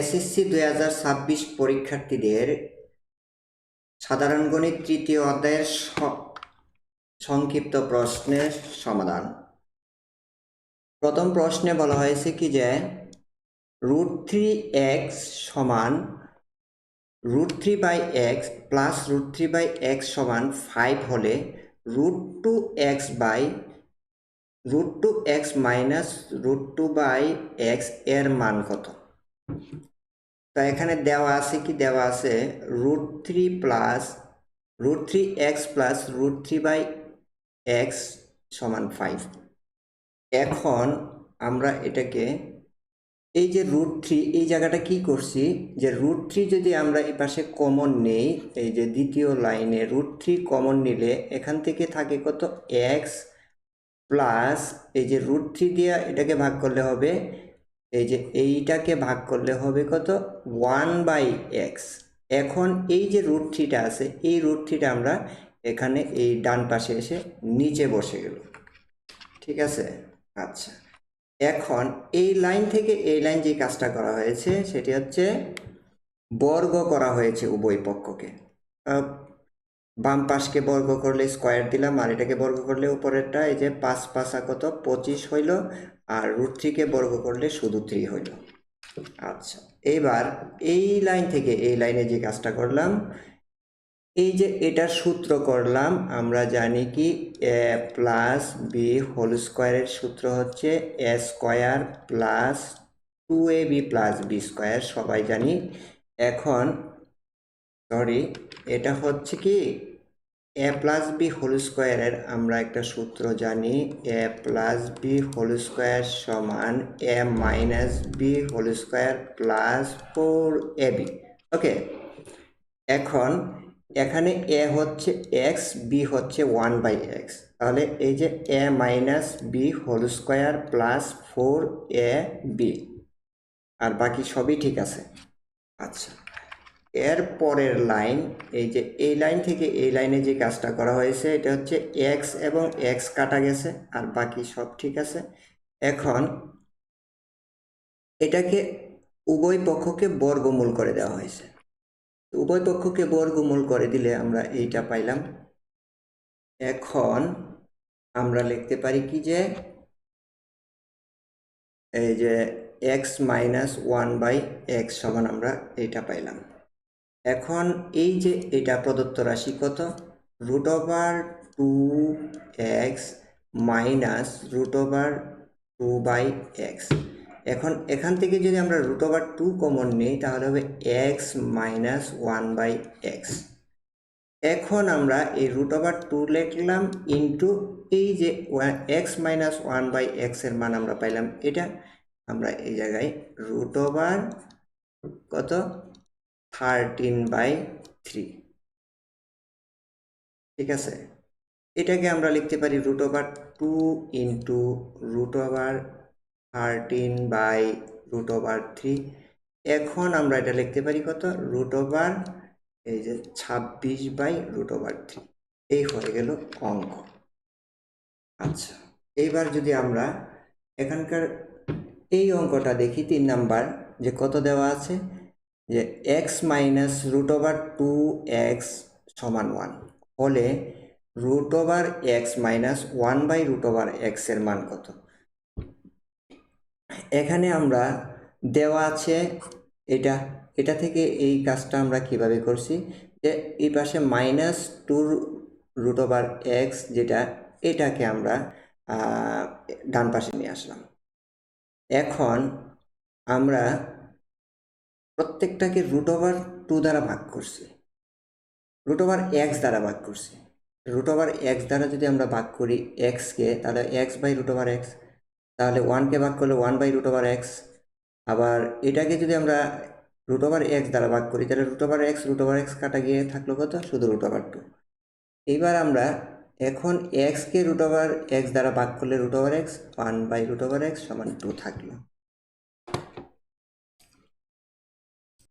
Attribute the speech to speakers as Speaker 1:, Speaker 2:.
Speaker 1: SSC দুই হাজার ছাব্বিশ পরীক্ষার্থীদের সাধারণ গণিত তৃতীয় অধ্যায়ের সংক্ষিপ্ত প্রশ্নের সমাধান। প্রথম প্রশ্নে বলা হয়েছে কি যে, রুট থ্রি এক্স সমান root three by x plus root three by x সমান ফাইভ হলে root two x by root two x minus root two by এক্সের মান কত? তো এখানে দেওয়া আছে কি? দেওয়া আছে root three plus root three x plus root three by x সমান ফাইভ এখন আমরা এটাকে এই যে রুট থ্রি এই জায়গাটা কি করছি? যে রুট থ্রি যদি আমরা এই পাশে কমন নেই, এই যে দ্বিতীয় লাইনে রুট থ্রি কমন নিলে এখান থেকে থাকে কত? এক্স প্লাস এই যে রুট থ্রি দিয়ে এটাকে ভাগ করলে হবে এই যে এইটাকে ভাগ করলে হবে কত? ওয়ান বাই এক্স এখন এই যে রুট থ্রিটা আছে, এই রুট থ্রিটা আমরা এখানে এই ডান পাশে এসে নিচে বসে গেল। ঠিক আছে? আচ্ছা। এখন এই লাইন থেকে এই লাইন যে কাজটা করা হয়েছে, সেটি হচ্ছে বর্গ করা হয়েছে উভয় পক্ষকে। বাম পাশকে বর্গ করলে স্কোয়ার দিলাম, আর এটাকে বর্গ করলে উপরেরটা, এই যে পাঁচ পাঁচা কত? পঁচিশ হইল। আর রুট থ্রিকে বর্গ করলে শুধু থ্রি হইল। আচ্ছা এবার এই লাইন থেকে এই লাইনে যে কাজটা করলাম, এই যে এটার সূত্র করলাম, আমরা জানি কি, এ প্লাস বি হোল স্কোয়ারের সূত্র হচ্ছে a square plus two a b plus b square সবাই জানি। এখন সরি এটা হচ্ছে কি এ প্লাস বি হোল স্কোয়ারের আমরা একটা সূত্র জানি। A plus b whole square সমান a minus b whole square plus four a b okay এখন এখানে এ হচ্ছে এক্স বি হচ্ছে ওয়ান বাই এক্স তাহলে এই যে a minus b whole square plus four a b আর বাকি সবই ঠিক আছে। আচ্ছা। এর পরের লাইন, এই যে এই লাইন থেকে এই লাইনে যে কাজটা করা হয়েছে, এটা হচ্ছে এক্স এবং এক্স কাটা গেছে, আর বাকি সব ঠিক আছে। এখন এটাকে উভয় পক্ষকে বর্গমূল করে দেওয়া হয়েছে। উভয় পক্ষকে বর্গমূল করে দিলে আমরা এইটা পাইলাম। এখন আমরা লিখতে পারি কি যে, এই যে x minus one by x সমান আমরা এইটা পাইলাম। এখন এই যে এটা প্রদত্ত রাশি কত? Root over two x minus root over two by x এখন এখান থেকে যদি আমরা রুট ওভার টু কমন নিই, তাহলে হবে x minus one by x এখন আমরা এই রুট ওভার টু লিখলাম ইন্টু এই যে এক্স মাইনাস ওয়ান বাই এক্সের মান আমরা পাইলাম এটা। আমরা এই জায়গায় রুট ওভার কত? থার্টিন বাই থ্রি ঠিক আছে? এটাকে আমরা লিখতে পারি root over two into root over thirteen by root over three এখন আমরা এটা লিখতে পারি কত? রুট ওভার এই যে ছাব্বিশ বাই রুট ওভার থ্রি এই হয়ে গেল অঙ্ক। আচ্ছা এইবার যদি আমরা এখানকার এই অঙ্কটা দেখি, তিন নাম্বার যে কত দেওয়া আছে? যে x minus root over two x সমান ওয়ান হলে root over x minus one by root over এক্সের মান কত? এখানে আমরা দেওয়া আছে এটা এটা থেকে এই কাজটা আমরা কীভাবে করছি? যে এই পাশে minus two root over x যেটা, এটাকে আমরা ডান পাশে নিয়ে আসলাম। এখন আমরা প্রত্যেকটাকে রুট ওভার টু দ্বারা ভাগ করছি রুট ওভার এক্স দ্বারা ভাগ করছি রুট ওভার এক্স দ্বারা যদি আমরা ভাগ করি এক্সকে তাহলে x by root over x তাহলে ওয়ানকে ভাগ করলে one by root over x আবার এটাকে যদি আমরা রুট ওভার এক্স দ্বারা ভাগ করি তাহলে root over x root over x কাটা গিয়ে থাকল কত শুধু রুট ওভার টু এইবার আমরা এখন এক্সকে রুট ওভার এক্স দ্বারা ভাগ করলে root over x one by root over x সমান টু থাকল